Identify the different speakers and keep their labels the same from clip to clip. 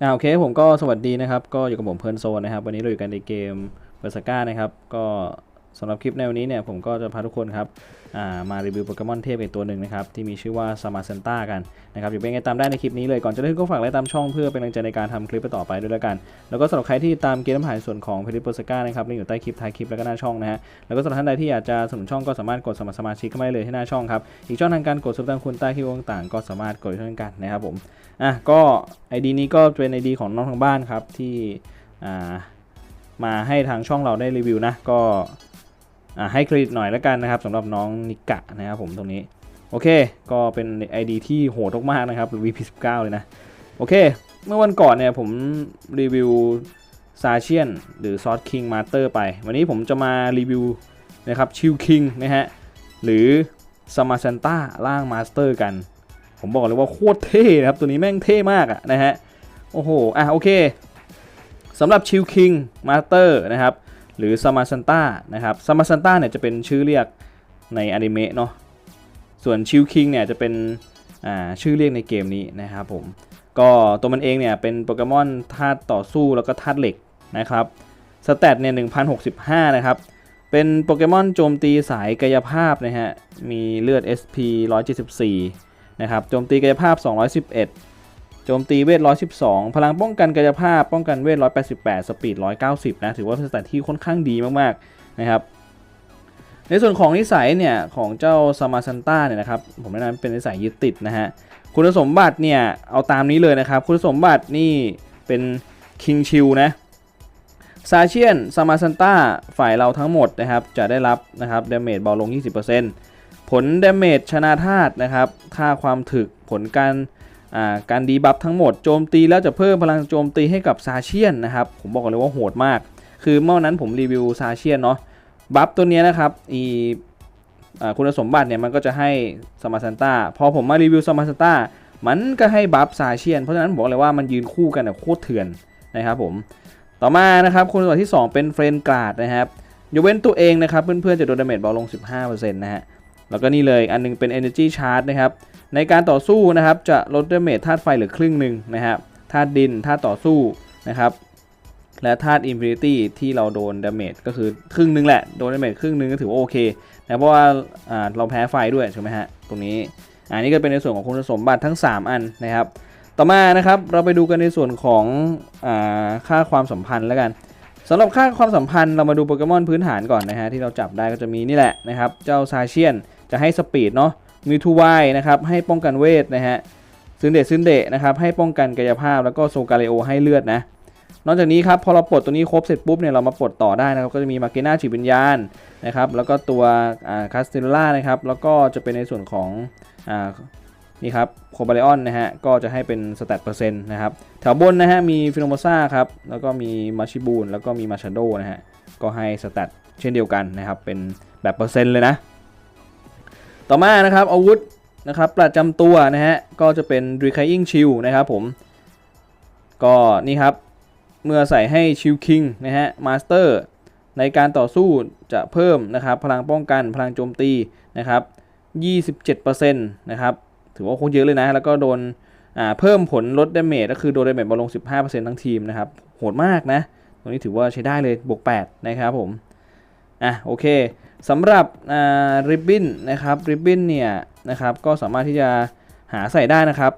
Speaker 1: อ่าโอเคผมก็สวัสดีนะครับ ก็อยู่กับผมเพลิร์นโซนนะครับ วันนี้เราอยู่กันในเกมเบอร์สก้านะครับ ก็ สำหรับคลิปในวันนี้เนี่ยผมก็จะพาทุกคนครับามารีวิวโปเกมอนเทพอีกตัวหนึ่งนะครับที่มีชื่อว่าซามาเซนต้ากันนะครับอยู่เป็นไงตามได้ในคลิปนี้เลยก่อนจะเริ่มก็ฝากไลค์ตามช่องเพื่อเป็นกำลังใจในการทำคลิปต่อไปด้วยแล้วกัน แล้วก็สำหรับใครที่ตามเกมน้ำหายส่วนของเพลิเบอร์สก้านะครับลิงอยู่ใต้คลิปท้ายคลิปแล้วก็หน้าช่องนะฮะแล้วก็สำหรับท่านใดที่อยากจะสนับสนุนช่องก็สามารถกดสมัครสมาชิกเข้ามาได้เลยที่หน้าช่องครับอีกช่องทางการกดซับสไครต์คุณใต้คลิปต่างๆ ก็สามารถกดช่วยกันนะครับผมอะก็ ID นี้ก็เป็น ID ของน้องทางบ้านครับที่มาให้ทางช่องเราได้รีวิวนะก็ ให้เครดิตหน่อยแล้วกันนะครับสำหรับน้องนิกะนะครับผมตรงนี้ โอเค ก็เป็น ID ที่โหดมากๆนะครับ VP19 เลยนะ โอเค เมื่อวันก่อนเนี่ยผมรีวิวซาเชียนหรือซอสคิงมาสเตอร์ไป วันนี้ผมจะมารีวิวนะครับชิลคิงนะฮะ หรือสมาซันต้าล่างมาสเตอร์กัน ผมบอกเลยว่าโคตรเท่นะครับ ตัวนี้แม่งเท่มากอะนะฮะ โอ้โห อะโอเคสำหรับชิลคิงมาสเตอร์นะครับ หรือซามาซันต้านะครับซามาซันต้าเนี่ยจะเป็นชื่อเรียกในอนิเมะเนาะส่วนชิลคิงเนี่ยจะเป็นชื่อเรียกในเกมนี้นะครับผมก็ตัวมันเองเนี่ยเป็นโปเกมอนธาตุต่อสู้แล้วก็ธาตุเหล็กนะครับสเตตเนี่ย1065 นะครับ เป็นโปเกมอนโจมตีสายกายภาพนะฮะ มีเลือด SP 174 นะครับ โจมตีกายภาพ 211 จมตีเวท 112 พลังป้องกันกายภาพ ป้องกันเวท 188 สปีด 190 นะ ถือว่าเป็นสแตทที่ค่อนข้างดีมากๆนะครับ ในส่วนของนิสัยเนี่ย ของเจ้าซามาซันต้าเนี่ยนะครับ ผมแนะนำเป็นนิสัยยึดติดนะฮะ คุณสมบัติเนี่ย เอาตามนี้เลยนะครับ คุณสมบัตินี่เป็นคิงชิลนะซาเชียนซามาซันต้าฝ่ายเราทั้งหมดนะครับ จะได้รับนะครับเดเมจเบาลง 20%ผลดเมจชนะธาตุนะครับ ค่าความถึกผลการ การดีบัฟทั้งหมดโจมตีแล้วจะเพิ่มพลังโจมตีให้กับซาเชียนนะครับ ผมบอกเลยว่าโหดมาก คือเมื่อวันนั้นผมรีวิวซาเชียนเนาะบัฟตัวนี้นะครับอีอคุณสมบัติเนี่ยมันก็จะให้ซามาซันต้าพอผมมารีวิวซามาซันต้ามันก็ให้บัฟซาเชียน เพราะฉะนั้นบอกเลยว่ามันยืนคู่กันแบบโคตรเถื่อนนะครับผมต่อมานะครับคุณสมบัติที่ 2 เป็นเฟรนกราดนะครับยกเว้นตัวเองนะครับเพื่อนๆจะโดนดาเมจเบาลง 15%นะฮะแล้วก็นี่เลยอันหนึงเป็น Energy Charge นะครับ ในการต่อสู้นะครับจะลดดาเมจธาตุไฟเหลือครึ่งหนึ่งนะครับธาตุดินธาตุต่อสู้นะครับและธาตุ Infinity ที่เราโดนดาเมจก็คือครึ่งหนึงแหละโดนดาเมจครึ่งหนึงก็ถือว่าโอเคนะเพราะว่าาเราแพ้ไฟด้วยใช่ไหมฮะตรงนี้อันนี้ก็เป็นในส่วนของคุณสมบัติทั้ง 3 อันนะครับ ต่อมานะครับเราไปดูกันในส่วนของอค่าความสัมพันธ์แล้วกันสำหรับค่าความสัมพันธ์เรามาดูโปเกมอนพื้นฐานก่อนนะฮะที่เราจับได้ก็จะมีนี่แหละนะครับ เจ้าซาเชียนจะให้สปีดเนาะ มิวทูไวนะครับให้ป้องกันเวทนะฮะซึนเดะซึนเดะนะครับให้ป้องกันกายภาพแล้วก็โซกาเลโอให้เลือดนะนอกจากนี้ครับพอเราปลดตัวนี้ครบเสร็จปุ๊บเนี่ยเรามาปลดต่อได้นะครับก็จะมีมาเกน่าจิตวิญญาณนะครับแล้วก็ตัวคาสเตลล่านะครับแล้วก็จะเป็นในส่วนของอนี่ครับโคบาเลออนนะฮะก็จะให้เป็นสแตทเปอร์เซ็นต์นะครับแถวบนนะฮะมีฟิโนโมซาครับแล้วก็มีมาชิบูนแล้วก็มีมาชาโดนะฮะก็ให้สแตทเช่นเดียวกันนะครับเป็นแบบเปอร์เซ็นต์เลยนะ ต่อมานะครับอาวุธนะครับประจำตัวนะฮะก็จะเป็น r e c a i n g Shield นะครับผม ก็นี่ครับเมื่อใส่ให้ชิลคิงนะฮะมาสเตอร์ในการต่อสู้จะเพิ่มนะครับพลังป้องกันพลังโจมตีนะครับ27%นะครับถือว่าโคตรเยอะเลยนะ แล้วก็โดนเพิ่มผลลดดาเมจก็คือโดนดาเมจบอลลง 15%ทั้งทีมนะครับโหดมากนะ ตรงนี้ถือว่าใช้ได้เลยบวก8นะครับผมอะโอเค สำหรับริบบิ้นนะครับริบบิ้นเนี่ยนะครับก็สามารถที่จะหาใส่ได้นะครับ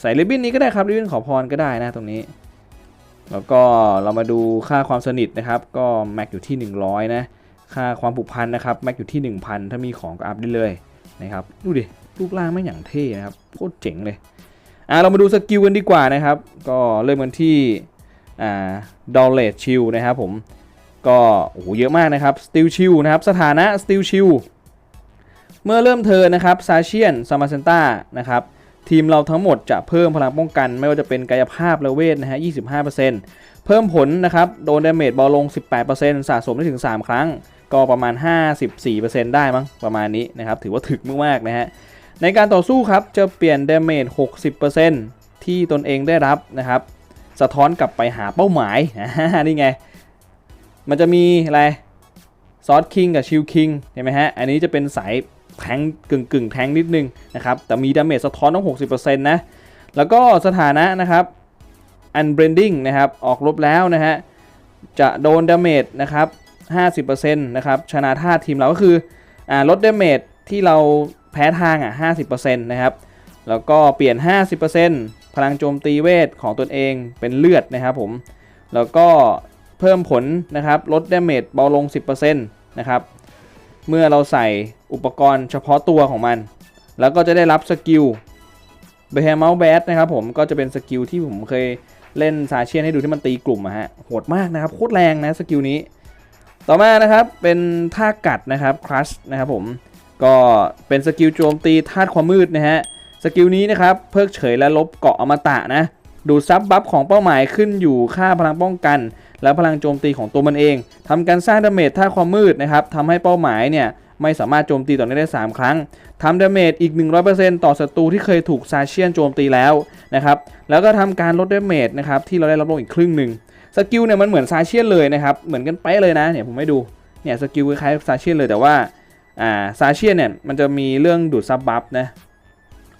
Speaker 1: ใส่ริบบิ้นนี้ก็ได้ครับริบบิ้นขอพรก็ได้นะตรงนี้ แล้วก็เรามาดูค่าความสนิทนะครับก็แม็กอยู่ที่ 100 นะค่าความผูกพันนะครับแม็กอยู่ที่ 1,000 ถ้ามีของก็อัพได้เลยนะครับดูดิรูปร่างไม่งอย่างเท่นะครับโคตรเจ๋งเลยอะเรามาดูสกิลกันดีกว่านะครับ ก็เริ่มกันที่อ่าดอลเลตชิลนะครับผม ก็โอ้โหเยอะมากนะครับสติลชิลนะครับสถานะสติลชิลเมื่อเริ่มเทิร์นนะครับซาเชียนซามาเซนต้านะครับทีมเราทั้งหมดจะเพิ่มพลังป้องกัน ไม่ว่าจะเป็นกายภาพและเวทนะฮะ 25%เพิ่มผลนะครับ โดนดาเมจบาลง 18%สะสมได้ถึง 3 ครั้ง ก็ประมาณ 54%ได้มั้งประมาณนี้นะครับ ถือว่าถึกมากๆนะฮะ ในการต่อสู้ครับ จะเปลี่ยนดาเมจ 60%ที่ตนเองได้รับนะครับ สะท้อนกลับไปหาเป้าหมาย นี่ไง มันจะมีอะไรซอสคิงกับชิลคิงเห็นไหมฮะ อันนี้จะเป็นสายแทงกึ่งกึ่งๆแทงนิดนึงนะครับ แต่มีดาเมจสะท้อนต้อง 60%นะ แล้วก็สถานะนะครับ unbranding นะครับ ออกลบแล้วนะฮะ จะโดนดาเมจนะครับ 50%นะครับ ชนะท่าทีมเราก็คืออลดดาเมจที่เราแพ้ทางอะ 50%นะครับ แล้วก็เปลี่ยน 50%พลังโจมตีเวทของตนเองเป็นเลือดนะครับผม แล้วก็ เพิ่มผลนะครับลดดาเมจเบาลง 10%นะครับเมื่อเราใส่อุปกรณ์เฉพาะตัวของมัน แล้วก็จะได้รับสกิลเบฮเมลแบดนะครับผมก็จะเป็นสกิลที่ผมเคยเล่นซาเชียนให้ดูที่มันตีกลุ่มอะฮะโหดมากนะครับโคตรแรงนะสกิลนี้ ต่อมานะครับเป็นท่ากัดนะครับครัชนะครับผมก็เป็นสกิลโจมตีธาตุความมืดนะฮะสกิลนี้นะครับเพิกเฉยและลบเกาะอมตะนะดูดซับบัฟของเป้าหมายขึ้นอยู่ค่าพลังป้องกัน และพลังโจมตีของตัวมันเองทำการสร้างดาเมจท่าความมืดนะครับทำให้เป้าหมายเนี่ยไม่สามารถโจมตีต่อเนื่องได้ 3 ครั้งทำดาเมจอีก 100%ต่อศัตรูที่เคยถูกซาเชียนโจมตีแล้วนะครับ แล้วก็ทำการลดดาเมจนะครับที่เราได้รับลงอีกครึ่งหนึ่ง สกิลเนี่ยมันเหมือนซาเชียนเลยนะครับ เหมือนกันเป๊ะเลยนะ เนี่ยผมให้ดู เนี่ยสกิลคล้ายซาเชียนเลยแต่ว่า อ่าซาเชียนเนี่ยมันจะมีเรื่องดูดซับบัฟนะ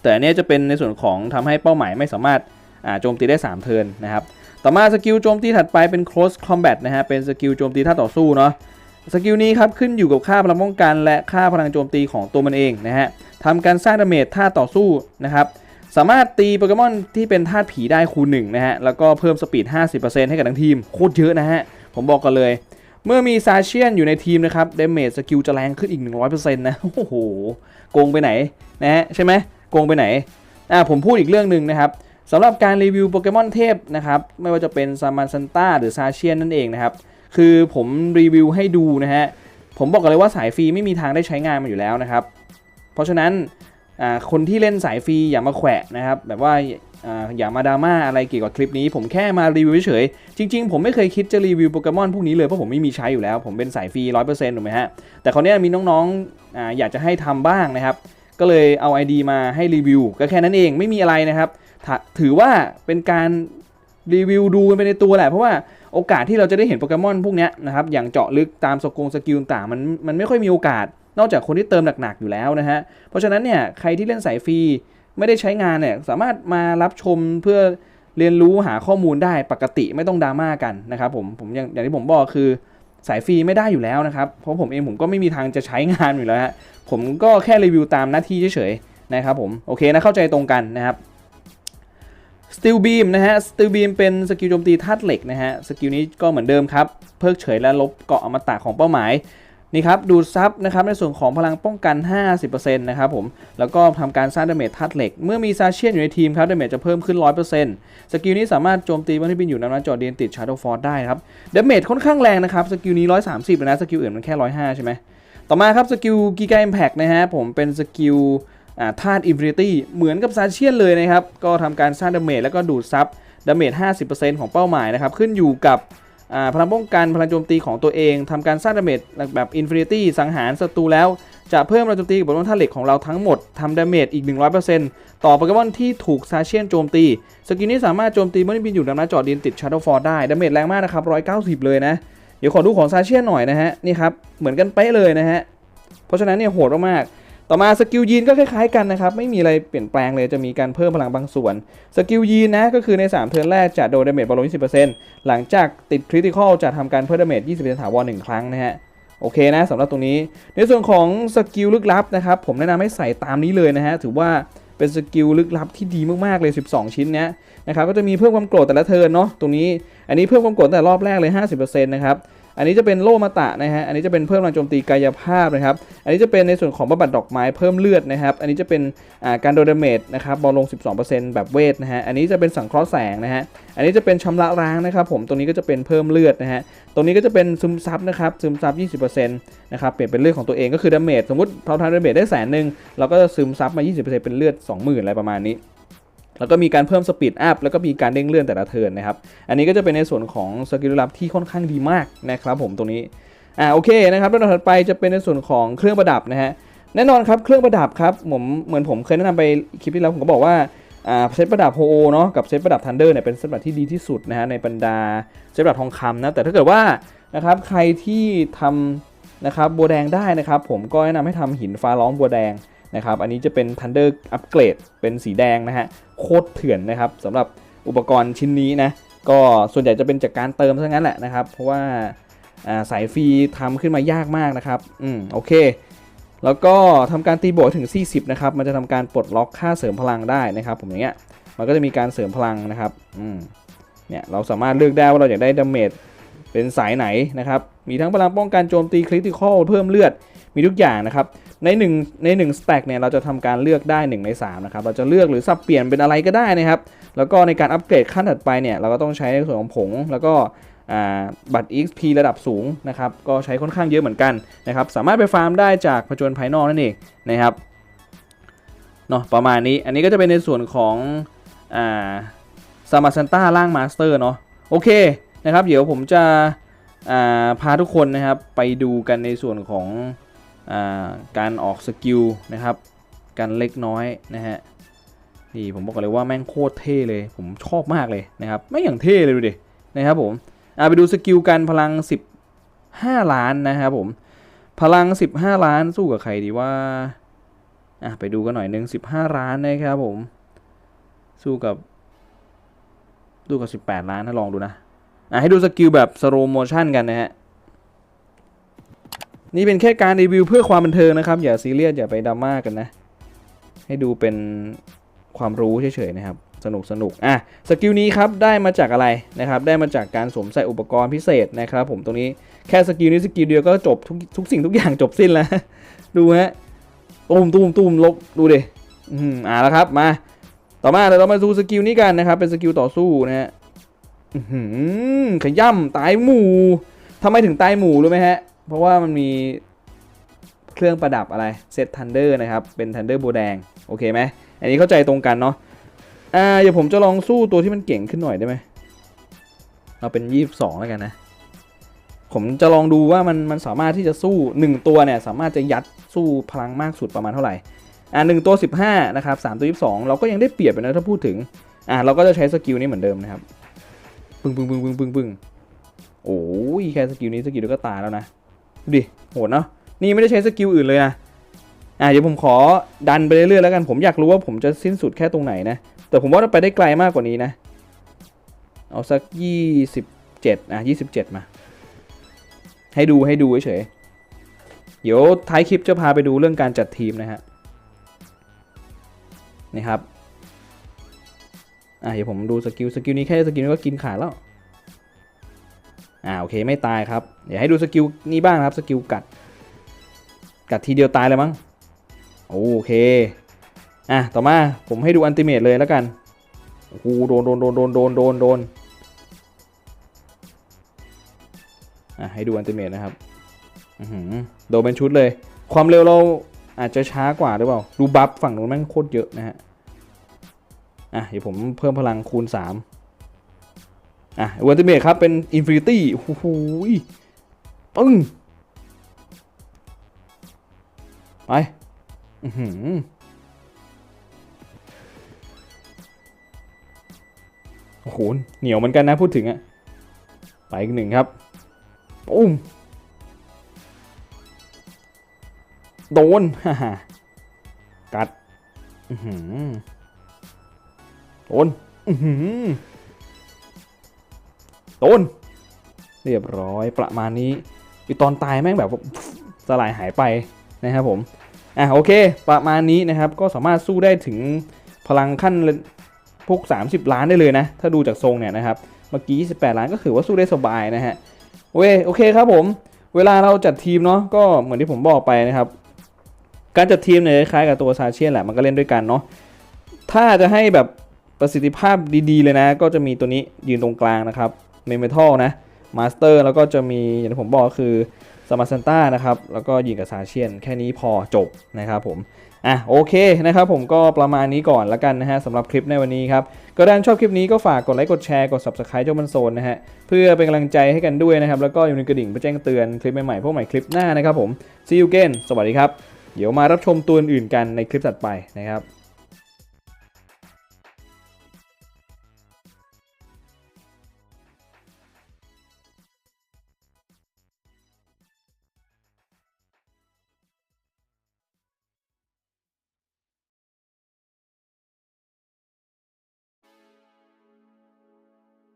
Speaker 1: แต่อันเนี้ยจะเป็นในส่วนของทำให้เป้าหมายไม่สามารถอ่าโจมตีได้ 3 เทิร์นนะครับ ต่อมาสกิลโจมตีถัดไปเป็น close combat นะฮะ เป็นสกิลโจมตีท่าต่อสู้เนาะ สกิลนี้ครับขึ้นอยู่กับค่าพลังป้องกัน และค่าพลังโจมตีของตัวมันเองนะฮะทำการสร้างดาเมจท่าต่อสู้นะครับ สามารถตีโปเกมอนที่เป็นธาตุผีได้คูณหนึ่งนะฮะ แล้วก็เพิ่มสปีด 50%ให้กับทั้งทีม โคตรเยอะนะฮะ ผมบอกกันเลย เมื่อมีซาเชียนอยู่ในทีมนะครับดาเมจสกิลจะแรงขึ้นอีก 100%นะ โอ้โห โกงไปไหนนะฮะใช่ไหมโกงไปไหน อ่าผมพูดอีกเรื่องหนึ่งนะครับ สำหรับการรีวิวโปเกมอนเทพนะครับไม่ว่าจะเป็นซามันซันต้าหรือซาเชียนนั่นเองนะครับคือผมรีวิวให้ดูนะฮะผมบอกกันเลยว่าสายฟรีไม่มีทางได้ใช้งานมันอยู่แล้วนะครับ เพราะฉะนั้นคนที่เล่นสายฟรีอย่ามาแขวะนะครับแบบว่าอย่ามาดราม่าอะไรเกี่ยวกับคลิปนี้ ผมแค่มารีวิวเฉยจริง ๆ ผมไม่เคยคิดจะรีวิวโปเกมอนพวกนี้เลยเพราะผมไม่มีใช้อยู่แล้ว ผมเป็นสายฟรีร้อยเปอร์เซ็นต์ถูกไหมฮะแต่คราวนี้มีน้องๆออยากจะให้ทำบ้างนะครับ ก็เลยเอา ID มาให้รีวิวก็แค่นั้นเองไม่มีอะไรนะครับ ถือว่าเป็นการรีวิวดูกันไปในตัวแหละ เพราะว่าโอกาสที่เราจะได้เห็นโปเกมอนพวกนี้นะครับ อย่างเจาะลึกตามสกงสกิลต่างมันมันไม่ค่อยมีโอกาส นอกจากคนที่เติมหนักๆอยู่แล้วนะฮะ เพราะฉะนั้นเนี่ยใครที่เล่นสายฟรีไม่ได้ใช้งานเนี่ยสามารถมารับชมเพื่อเรียนรู้หาข้อมูลได้ปกติไม่ต้องดราม่ากันนะครับผมผมอย่างอย่างที่ผมบอกคือสายฟรีไม่ได้อยู่แล้วนะครับ เพราะผมเองผมก็ไม่มีทางจะใช้งานอยู่แล้วฮะผมก็แค่รีวิวตามหน้าที่เฉยๆนะครับผมโอเคนะเข้าใจตรงกันนะครับ Steel Beam นะฮะ Steel Beam เป็นสกิลโจมตีธาตุเหล็กนะฮะสกิลนี้ก็เหมือนเดิมครับ เพิกเฉยและลบเกาะอมตะของเป้าหมายนี่ครับดูดซับนะครับในส่วนของพลังป้องกัน 50%นะครับผมแล้วก็ทำการสร้างดาเมจธาตุเหล็ก เมื่อมีซาเชียนอยู่ในทีมครับดาเมจจะเพิ่มขึ้น 100%สกิลนี้สามารถโจมตีวันที่บินอยู่ในนั้นจอดเดียนติด Shadow Force ได้ครับดาเมจค่อนข้างแรงนะครับสกิลนี้ 130นะสกิลอื่นมันแค่ 105 ใช่ไหมต่อมาครับสกิลกิกา i มแพ t นะฮะผมเป็นสกิล ธาตุอินฟินิตี้เหมือนกับซาเชียนเลยนะครับ ก็ทำการสร้างดาเมจแล้วก็ดูดซับดาเมจ 50%ของเป้าหมายนะครับ ขึ้นอยู่กับพลังป้องกันพลังโจมตีของตัวเองทำการสร้างดาเมจแบบอินฟินิตี้สังหารศัตรูแล้ว จะเพิ่มพลังโจมตีบนท่าเหล็กของเราทั้งหมดทำดาเมจอีก 100%ต่อโปเกมอนที่ถูกซาเชียนโจมตี สกิลนี้สามารถโจมตีเมื่อบินอยู่ในน้ำจอดดินติด Shadow Force ได้ดาเมจแรงมากนะครับ190 เลยนะเดี๋ยวขอดูของซาเชียนหน่อยนะฮะนี่ครับเหมือนกันเป๊ะเลยนะฮะเพราะฉะนั้นเนี่ยโหดมากๆ ต่อมาสกิลยีนก็คล้ายๆกันนะครับ ไม่มีอะไรเปลี่ยนแปลงเลยจะมีการเพิ่มพลังบางส่วน สกิลยีนนะก็คือใน 3 เทิร์นแรกจะโดนดาเมจบอลลง20%หลังจากติดคริติคอลจะทำการเพิ่มดาเมจ20%ถาวร1ครั้งนะฮะโอเคนะสำหรับตรงนี้ ในส่วนของสกิลลึกลับนะครับผมแนะนำให้ใส่ตามนี้เลยนะฮะถือว่าเป็นสกิลลึกลับที่ดีมากๆเลย 12 ชิ้นเนี้ยนะครับก็จะมีเพิ่มความโกรธแต่ละเทิร์นเนาะตรงนี้ อันนี้เพิ่มความโกรธแต่รอบแรกเลย 50%นะครับ อันนี้จะเป็นโลมาตะนะฮะ อันนี้จะเป็นเพิ่มพลังโจมตีกายภาพนะครับ อันนี้จะเป็นในส่วนของบำบัดดอกไม้เพิ่มเลือดนะครับ อันนี้จะเป็นการโดนดาเมจนะครับบอลลง 12%แบบเวทนะฮะ อันนี้จะเป็นสังเคราะห์แสงนะฮะ อันนี้จะเป็นชำระล้างนะครับผม ตรงนี้ก็จะเป็นเพิ่มเลือดนะฮะ ตรงนี้ก็จะเป็นซึมซับนะครับซึมซับ 20%นะครับเปลี่ยนเป็นเลือดของตัวเองก็คือดาเมจสมมติเราทำดาเมจได้แสนหนึ่งเราก็จะซึมซับมา 20%เป็นเลือด 20,000อะไรประมาณนี้ แล้วก็มีการเพิ่มสปีดอัพแล้วก็มีการเด้งเลื่อนแต่ละเทิร์นนะครับ อันนี้ก็จะเป็นในส่วนของสกิลลับที่ค่อนข้างดีมากนะครับผมตรงนี้อ่าโอเคนะครับแล้วถัดไปจะเป็นในส่วนของเครื่องประดับนะฮะแน่นอนครับเครื่องประดับครับผมเหมือนผมเคยแนะนำไปคลิปที่แล้วผมก็บอกว่าอ่าเซตประดับโฮโอเนาะกับเซตประดับทันเดอร์เนี่ยเป็นเซตประดับที่ดีที่สุดนะฮะในบรรดาเซตประดับทองคำนะแต่ถ้าเกิดว่านะครับใครที่ทำนะครับบัวแดงได้นะครับผมก็แนะนำให้ทำหินฟ้าร้องบัวแดง นะครับ อันนี้จะเป็นทันเดอร์อัปเกรดเป็นสีแดงนะฮะ โคตรเถื่อนนะครับสำหรับอุปกรณ์ชิ้นนี้นะ ก็ส่วนใหญ่จะเป็นจากการเติมซะงั้นแหละนะครับ เพราะว่าสายฟรีทำขึ้นมายากมากนะครับ อืม โอเค แล้วก็ทำการตีโบวกถึง 40 นะครับ มันจะทำการปลดล็อกค่าเสริมพลังได้นะครับ ผมอย่างเงี้ย มันก็จะมีการเสริมพลังนะครับ อืม เนี่ย เราสามารถเลือกได้ว่าเราอยากได้ดาเมจเป็นสายไหนนะครับ มีทั้งพลังป้องกันโจมตีคริติคอลเพิ่มเลือด มีทุกอย่างนะครับ ใน1ใน1สแต็กเนี่ยเราจะทำการเลือกได้ 1 ใน 3 นะครับ เราจะเลือกหรือสับเปลี่ยนเป็นอะไรก็ได้นะครับ แล้วก็ในการอัปเกรดขั้นถัดไปเนี่ยเราก็ต้องใช้ในส่วนของผง แล้วก็บัตร XP ระดับสูงนะครับ ก็ใช้ค่อนข้างเยอะเหมือนกันนะครับ สามารถไปฟาร์มได้จากผจญภายนอกนั่นเองนะครับเนาะประมาณนี้ อันนี้ก็จะเป็นในส่วนของอ่าซามาซันต้าล่างมาสเตอร์เนาะ โอเคนะครับ เดี๋ยวผมจะาพาทุกคนนะครับไปดูกันในส่วนของ การออกสกิลนะครับกันเล็กน้อยนะฮะนี่ผมบอกเลยว่าแม่งโคตรเท่เลย ผมชอบมากเลยนะครับไม่อย่างเท่เลยดูดินะครับผมไปดูสกิลกันพลัง 15 ล้านนะครับผมพลัง 15 ล้านสู้กับใครดีว่าอะไปดูกันหน่อยหนึ่ง15 ล้านนะครับผมสู้กับสู้กับ 18 ล้านถ้าลองดูนะอะให้ดูสกิลแบบสโลโมชั่นกันนะฮะ นี่เป็นแค่การรีวิวเพื่อความบันเทิงนะครับ อย่าซีเรียสอย่าไปดราม่ากันนะ ให้ดูเป็นความรู้เฉยๆนะครับ สนุกสนุกอะสกิลนี้ครับได้มาจากอะไรนะครับ ได้มาจากการสวมใส่อุปกรณ์พิเศษนะครับ ผมตรงนี้แค่สกิลนี้สกิลเดียวก็จบทุกทุกสิ่งทุกอย่างจบสิ้นแล้ว ดูฮะตูมตูมตูมลบดูดิอืมอ่าแล้วครับมา ต่อมาเดี๋ยวเรามาดูสกิลนี้กันนะครับ เป็นสกิลต่อสู้นะฮะอื้อหือขย่ำตายหมู่ทำไมถึงตายหมู่รู้ไหมฮะ เพราะว่ามันมีเครื่องประดับอะไรเซตทันเดอร์นะครับ เป็นทันเดอร์โบแดง โอเคไหมอันนี้เข้าใจตรงกันเนาะอ่าเดี๋ยวผมจะลองสู้ตัวที่มันเก่งขึ้นหน่อยได้ไหมเอาเป็น 22 แล้วกันนะ ผมจะลองดูว่ามันมันสามารถที่จะสู้ 1 ตัวเนี่ย สามารถจะยัดสู้พลังมากสุดประมาณเท่าไหร่ อ่าหตัว 15 นะครับ3ตัว 22 เราก็ยังได้เปรียบไปนะถ้าพูดถึง อ่าเราก็จะใช้สกิลนี้เหมือนเดิมนะครับ ปึ้งปึ้งปึ้งปึ้งปึ้งปึ้งโอ้ยแค่สกิลนี้สกิลเดียวก็ตายแล้วนะ ดูดิโหดเนาะนี่ไม่ได้ใช้สกิลอื่นเลยนะอ่าเดี๋ยวผมขอดันไปเรื่อยๆแล้วกันผมอยากรู้ว่าผมจะสิ้นสุดแค่ตรงไหนนะ แต่ผมว่าเราไปได้ไกลมากกว่านี้นะ เอาสักยี่สิบเจ็ดอะยี่สิบเจ็ดมา ให้ดูให้ดูเฉยเดี๋ยวท้ายคลิปจะพาไปดูเรื่องการจัดทีมนะฮะนี่ครับอะเดี๋ยวผมดูสกิลสกิลนี้แค่สกิลนี้ก็กินขาดแล้ว อ่าโอเคไม่ตายครับเดี๋ยวให้ดูสกิลนี้บ้างครับสกิลกัด กัดทีเดียวตายเลยมั้งโอเคอะต่อมาผมให้ดูอันติเมตเลยแล้วกันโอ้โหโดนโดนโดนโดนโดนโดนโดนอะให้ดูอันติเมตนะครับอือหือโดนเป็นชุดเลย ความเร็วเราอาจจะช้ากว่าหรือเปล่า ดูบัฟฝั่งนู้นแม่งโคตรเยอะนะฮะ อะเดี๋ยวผมเพิ่มพลังคูณ 3 อะอันติเมตครับ เป็นอินฟินิตี้โอ้โหปึ้ง ไป อือหือโอ้โห เหนียวเหมือนกันนะพูดถึงอะไปอีกหนึ่งครับปุ้ม โดน ฮ่าฮ่ากัด อือหือโดน อือหือ โดน เรียบร้อยประมาณนี้อีตอนตายแม่งแบบสลายหายไปนะครับผม อะโอเค ประมาณนี้นะครับก็สามารถสู้ได้ถึงพลังขั้นพวก 30 ล้านได้เลยนะ ถ้าดูจากทรงเนี่ยนะครับ เมื่อกี้ 28 ล้านก็ถือว่าสู้ได้สบายนะฮะโอเคโอเคครับผม เวลาเราจัดทีมเนาะก็เหมือนที่ผมบอกไปนะครับ การจัดทีมเนี่ยคล้ายกับตัวซาเชียนแหละมันก็เล่นด้วยกันเนาะถ้าจะให้แบบประสิทธิภาพดีๆเลยนะ ก็จะมีตัวนี้ยืนตรงกลางนะครับ เมเมทัลนะมาสเตอร์แล้วก็จะมีอย่างที่ผมบอกก็คือสมาร์ซันต้านะครับ แล้วก็ยิงกับซาเชียน แค่นี้พอจบนะครับผม อะโอเคนะครับผมก็ประมาณนี้ก่อนละกันนะฮะสำหรับคลิปในวันนี้ครับ ก็ถ้าชอบคลิปนี้ก็ฝากกดไลค์กดแชร์กด subscribe เจ้ามันโซนนะฮะ เพื่อเป็นกำลังใจให้กันด้วยนะครับ แล้วก็อย่าลืมกระดิ่งเพื่อแจ้งเตือนคลิปใหม่ๆพวกใหม่คลิปหน้านะครับผม see you again สวัสดีครับ เดี๋ยวมารับชมตัวอื่นกันในคลิปถัดไปนะครับ